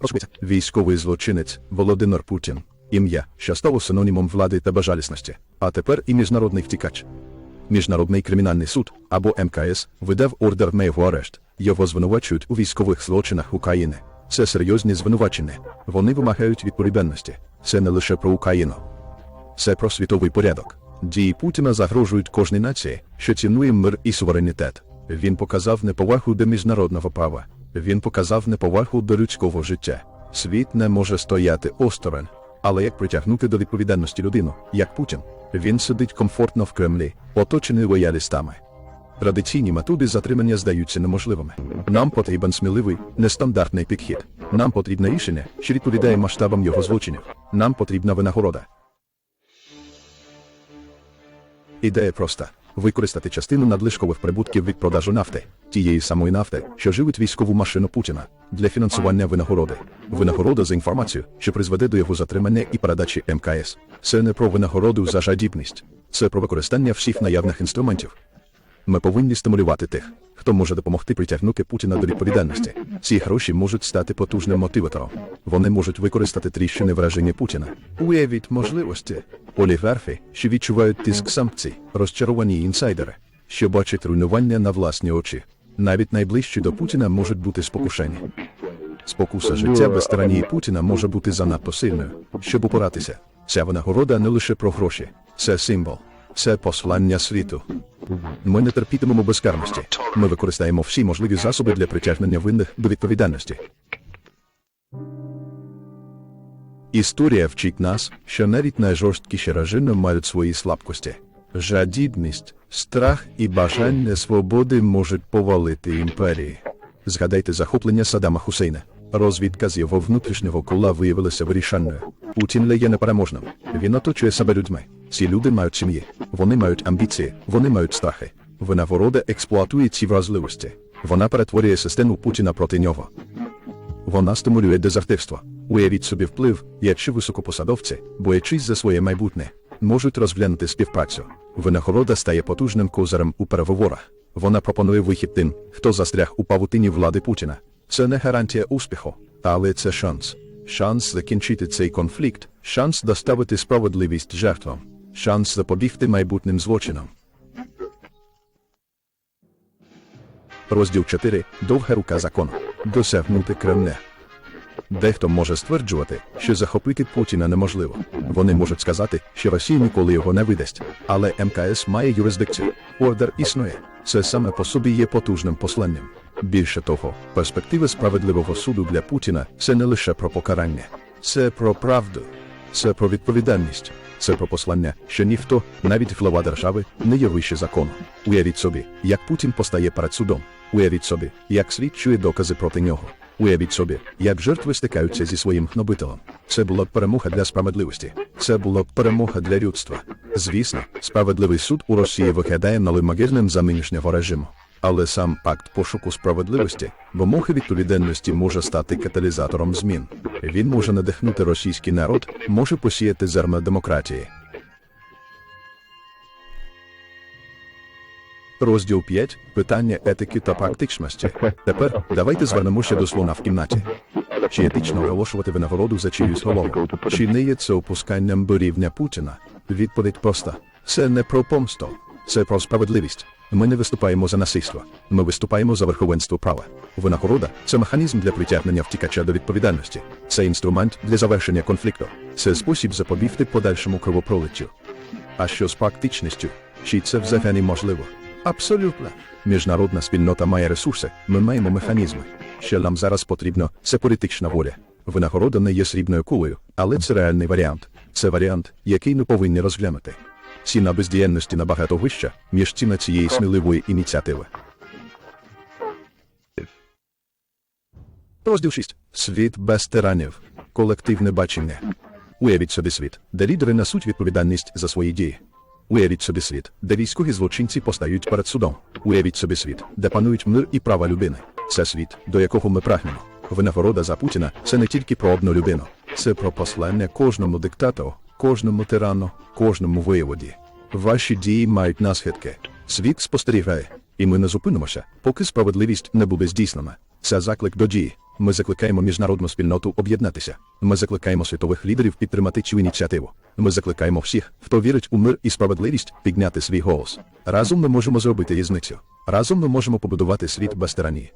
Розуміється. Військовий злочинець Володимир Путін. Ім'я, що стало синонімом влади та бажалісності. А тепер і міжнародний втікач. Міжнародний кримінальний суд або МКС видав ордер на його арешт. Його звинувачують у військових злочинах України. Це серйозні звинувачення. Вони вимагають відповідальності. Це не лише про Україну. Це про світовий порядок. Дії Путіна загрожують кожній нації, що цінує мир і суверенітет. Він показав неповагу до міжнародного права. Він показав неповагу до людського життя. Світ не може стояти осторонь. Але як притягнути до відповідальності людину, як Путін? Він сидить комфортно в Кремлі, оточений лоялістами. Традиційні методи затримання здаються неможливими. Нам потрібен сміливий, нестандартний підхід. Нам потрібне рішення, що відповідає масштабам його злочинів. Нам потрібна винагорода. Ідея проста: використати частину надлишкових прибутків від продажу нафти, тієї самої нафти, що живить військову машину Путіна, для фінансування винагороди. Винагорода за інформацію, що призведе до його затримання і передачі МКС. Це не про винагороду за жадібність, це про використання всіх наявних інструментів. Ми повинні стимулювати тих, хто може допомогти притягнути Путіна до відповідальності. Ці гроші можуть стати потужним мотиватором. Вони можуть використати тріщини в режимі Путіна. Уявіть можливості. Олігархи, що відчувають тиск санкцій, розчаровані інсайдери, що бачать руйнування на власні очі. Навіть найближчі до Путіна можуть бути спокушені. Спокуса життя без тиранії Путіна може бути занадто сильною, щоб упоратися. Ця винагорода не лише про гроші, це символ, це послання світу. Ми не терпітимемо безкарності. Ми використаємо всі можливі засоби для притягнення винних до відповідальності. Історія вчить нас, що навіть найжорсткіші режими мають свої слабкості. Жадібність, страх і бажання свободи можуть повалити імперії. Згадайте захоплення Саддама Хусейна. Розвідка з його внутрішнього кола виявилася вирішальною. Путін є непереможним. Він оточує себе людьми. Ці люди мають сім'ї, вони мають амбіції, вони мають страхи. Винагорода експлуатує ці вразливості. Вона перетворює систему Путіна проти нього. Вона стимулює дезертирство. Уявіть собі вплив, якщо високопосадовці, боячись за своє майбутнє, можуть розглянути співпрацю. Винагорода стає потужним козирем у переговорах. Вона пропонує вихід тим, хто застряг у павутині влади Путіна. Це не гарантія успіху, але це шанс. Шанс закінчити цей конфлікт, шанс доставити справедливість жертвам, шанс запобігти майбутнім злочинам. Розділ 4. Довга рука закону. Досягнути Кремля. Дехто може стверджувати, що захопити Путіна неможливо. Вони можуть сказати, що Росія ніколи його не видасть. Але МКС має юрисдикцію. Ордер існує. Це саме по собі є потужним посланням. Більше того, перспективи справедливого суду для Путіна це не лише про покарання, це про правду, це про відповідальність, це про послання, що ніхто, навіть глава держави, не є вище закону. Уявіть собі, як Путін постає перед судом. Уявіть собі, як світ чує докази проти нього. Уявіть собі, як жертви стикаються зі своїм гнобителем. Це була б перемога для справедливості. Це була б перемога для людства. Звісно, справедливий суд у Росії виглядає налимагірним за нинішнього режиму. Але сам пакт пошуку справедливості, вимоги відповідальності може стати каталізатором змін. Він може надихнути російський народ, може посіяти зерна демократії. Розділ 5. Питання етики та практичності. Тепер давайте звернемося до слона в кімнаті. Чи етично оголошувати винагороду за чиюсь голову? Чи не є це опусканням до рівня Путіна? Відповідь проста: це не про помсту, це про справедливість. Ми не виступаємо за насильство, ми виступаємо за верховенство права. Винагорода це механізм для притягнення втікача до відповідальності. Це інструмент для завершення конфлікту. Це спосіб запобігти подальшому кровопролиттю. А що з практичністю? Чи це взагалі можливо? Абсолютно. Міжнародна спільнота має ресурси, ми маємо механізми. Що нам зараз потрібно, це політична воля. Винагорода не є срібною кулею, але це реальний варіант. Це варіант, який ми повинні розглянути. Ціна бездіяльності набагато вища, ніж ціна цієї сміливої ініціативи. Розділ 6. Світ без тиранів. Колективне бачення. Уявіть собі світ, де лідери несуть відповідальність за свої дії. Уявіть собі світ, де військові злочинці постають перед судом. Уявіть собі світ, де панують мир і права людини. Це світ, до якого ми прагнемо. Винагорода за Путіна це не тільки про одну людину, це про послання кожному диктатору, кожному тирану, кожному воєводі. Ваші дії мають наслідки. Світ спостерігає, і ми не зупинимося, поки справедливість не буде здійснена. Це заклик до дії. Ми закликаємо міжнародну спільноту об'єднатися. Ми закликаємо світових лідерів підтримати цю ініціативу. Ми закликаємо всіх, хто вірить у мир і справедливість, підняти свій голос. Разом ми можемо зробити різницю. Разом ми можемо побудувати світ без тиранії.